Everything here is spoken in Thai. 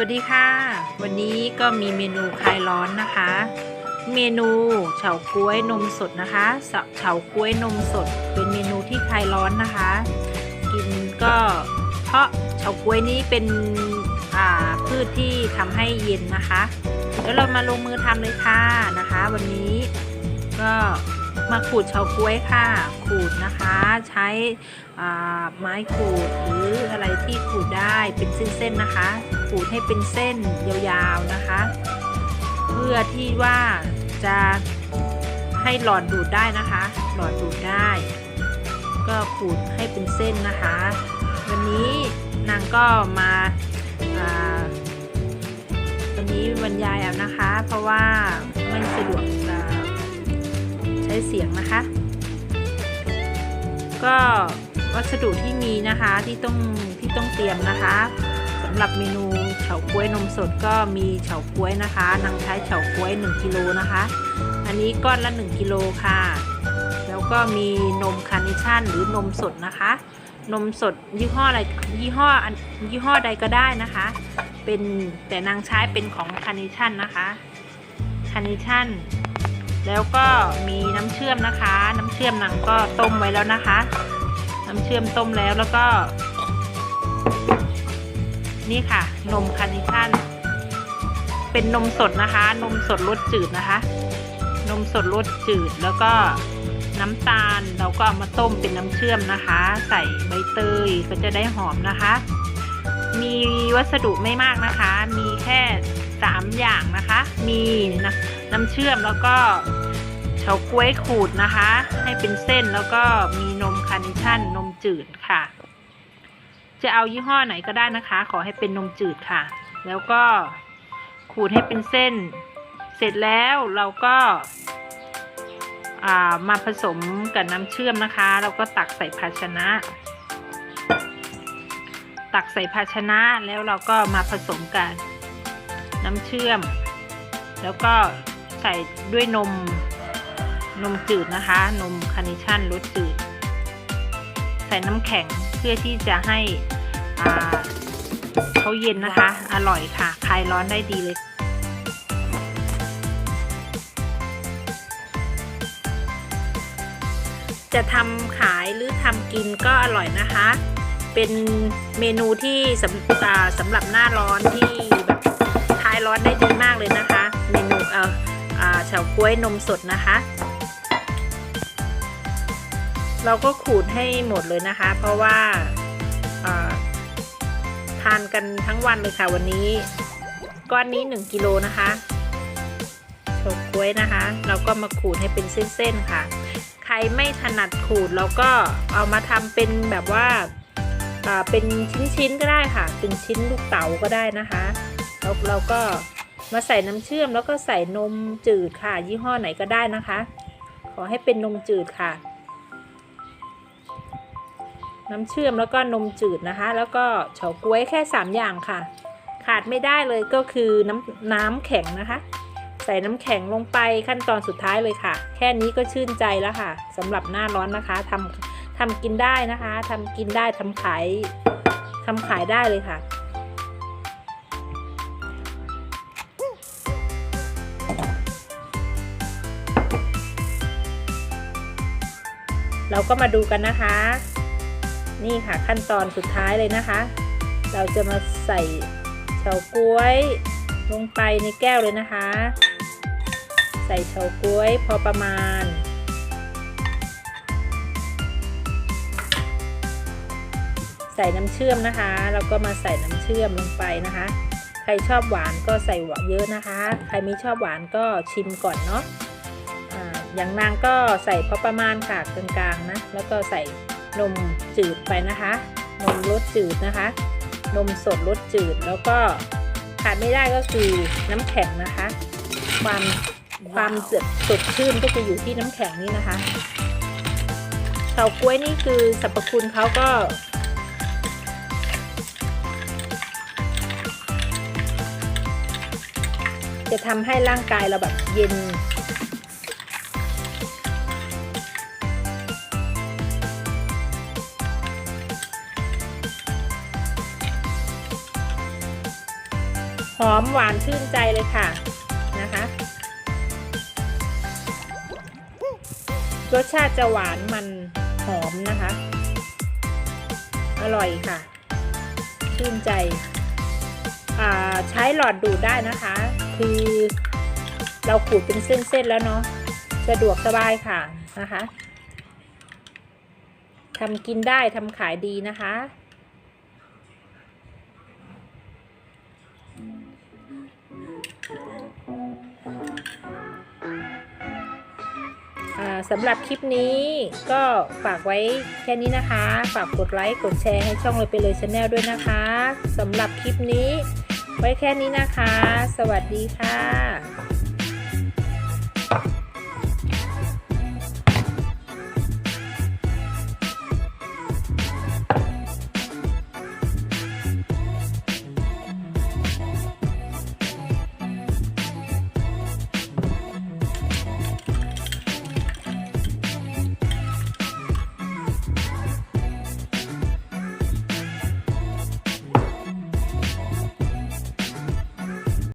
วัสดีค่ะ วันนี้ก็มีเมนูคลายร้อนนะคะ เมนูเฉาก๊วยนมสดนะคะเฉาเฉาก๊วยนมสด เป็นเมนูที่คลายร้อนนะคะ กินก็เพราะเฉาก๊วยนี้เป็นอ่าพืชที่ทำให้เย็นนะคะแล้วเรามาลงมือทำเลยค่ะนะคะ วันนี้ก็มาขูดเฉาก๊วยค่ะ ขูดนะคะใช้อ่าไม้ขูดหรืออะไรที่ขูดได้เป็นเส้นๆนะคะ ขูดให้เป็นเส้นยาวๆนะคะ เพื่อที่ว่าจะให้หลอดดูดได้นะคะ หลอดดูดได้ ก็ขูดให้เป็นเส้นนะคะ วันนี้นางก็มาวันนี้บรรยายเอานะคะ เพราะว่าไม่สะดวกจะใช้เสียงนะคะ ก็วัสดุที่มีนะคะที่ต้องที่ต้องเตรียมนะคะำหรับเมนูเฉาก๊วยนมสดก็มีเฉาก๊วยนะคะนางใช้เฉาก๊วย 1กิโลนะคะ อันนี้ก้อนละ 1กิโลค่ะ แล้วก็มีนมคาร์เนชั่นหรือนมสดนะคะ นมสดยี่ห้ออะไรยี่ห้อยี่ห้อใดก็ได้นะคะ เป็นแต่นางใช้เป็นของคาร์เนชั่นนะคะคาร์เนชั่นแล้วก็มีน้ำเชื่อมนะคะ น้ำเชื่อมนางก็ต้มไว้แล้วนะคะ น้ำเชื่อมต้มแล้วแล้วก็ นี่ค่ะ นมคาร์เนชั่น เป็นนมสดนะคะ นมสดรสจืดนะคะ นมสดรสจืดแล้วก็น้ำตาลเราก็เอามาต้มเป็นน้ำเชื่อมนะคะ ใส่ใบเตยก็จะได้หอมนะคะ มีวัสดุไม่มากนะคะ มีแค่สามอย่างนะคะ มีน้ำเชื่อมแล้วก็เฉาก๊วยขูดนะคะ ให้เป็นเส้นแล้วก็มีนมคาร์เนชั่นนมจืดค่ะ จะเอายี่ห้อไหนก็ได้นะคะ ขอให้เป็นนมจืดค่ะ แล้วก็ขูดให้เป็นเส้น เสร็จแล้วเราก็ามาผสมกับน้ำเชื่อมนะคะ เราก็ตักใส่ภาชนะ ตักใส่ภาชนะแล้วเราก็มาผสมกันน้ำเชื่อม แล้วก็ใส่ด้วยนมนมจืดนะคะ นมคาร์เนชั่นรสจืด ใส่น้ำแข็ง เพื่อที่จะให้อ่าเขาเย็นนะคะ อร่อยค่ะ คลายร้อนได้ดีเลย จะทำขายหรือทำกินก็อร่อยนะคะ เป็นเมนูที่สำอ่าสำหรับหน้าร้อนที่แบบคลายร้อนได้ดีมากเลยนะคะ เมนูเอ่ออ่าเฉาก๊วยนมสดนะคะ เราก็ขูดให้หมดเลยนะคะ เพราะว่าทานกันทั้งวันเลยค่ะวันนี้ ก้อนนี้ 1กิโลนะคะเฉาก๊วยนะคะ เราก็มาขูดให้เป็นเส้นๆค่ะ ใครไม่ถนัดขูดเราก็เอามาทำเป็นแบบว่าอ่าเป็นชิ้นๆก็ได้ค่ะ เป็นชิ้นลูกเต๋าก็ได้นะคะแล้วเราก็มาใส่น้ำเชื่อมแล้วก็ใส่นมจืดค่ะ ยี่ห้อไหนก็ได้นะคะ ขอให้เป็นนมจืดค่ะ น้ำเชื่อมแล้วก็นมจืดนะคะ แล้วก็เฉาก๊วยแค่ 3 อย่างค่ะ ขาดไม่ได้เลยก็คือน้ำน้ำแข็งนะคะ ใส่น้ำแข็งลงไปขั้นตอนสุดท้ายเลยค่ะ แค่นี้ก็ชื่นใจแล้วค่ะสำหรับหน้าร้อนนะคะทำทำกินได้นะคะทำกินได้ทำขายทำขายได้เลยค่ะเราก็มาดูกันนะคะ นี่ค่ะขั้นตอนสุดท้ายเลยนะคะ เราจะมาใส่เฉาก๊วยลงไปในแก้วเลยนะคะ ใส่เฉาก๊วยพอประมาณ ใส่น้ำเชื่อมนะคะแล้วก็มาใส่น้ำเชื่อมลงไปนะคะ ใครชอบหวานก็ใส่หวานเยอะนะคะ ใครไม่ชอบหวานก็ชิมก่อนเนาะอ่าอย่างนางก็ใส่พอประมาณค่ะกลางๆนะ แล้วก็ใส่ นมจืดไปนะคะ นมรสจืดนะคะ นมสดรสจืดแล้วก็ขาดไม่ได้ก็คือน้ำแข็งนะคะ ความความสดสดชื่นก็จะอยู่ที่น้ำแข็งนี่นะคะเฉาก๊วยนี่คือสรรพคุณเขาก็จะทำให้ร่างกายเราแบบเย็น หอมหวานชื่นใจเลยค่ะนะคะรสชาติจะหวานมันหอมนะคะ อร่อยค่ะ ชื่นใจอ่าใช้หลอดดูดได้นะคะ คือเราขูดเป็นเส้น ๆ แล้วเนาะสะดวกสบายค่ะนะคะทำกินได้ทำขายดีนะคะ สำหรับคลิปนี้ก็ฝากไว้แค่นี้นะคะ ฝากกดไลค์กดแชร์ให้ช่องเลยไปเลยชาแนลด้วยนะคะสำหรับคลิปนี้ ไว้แค่นี้นะคะ สวัสดีค่ะ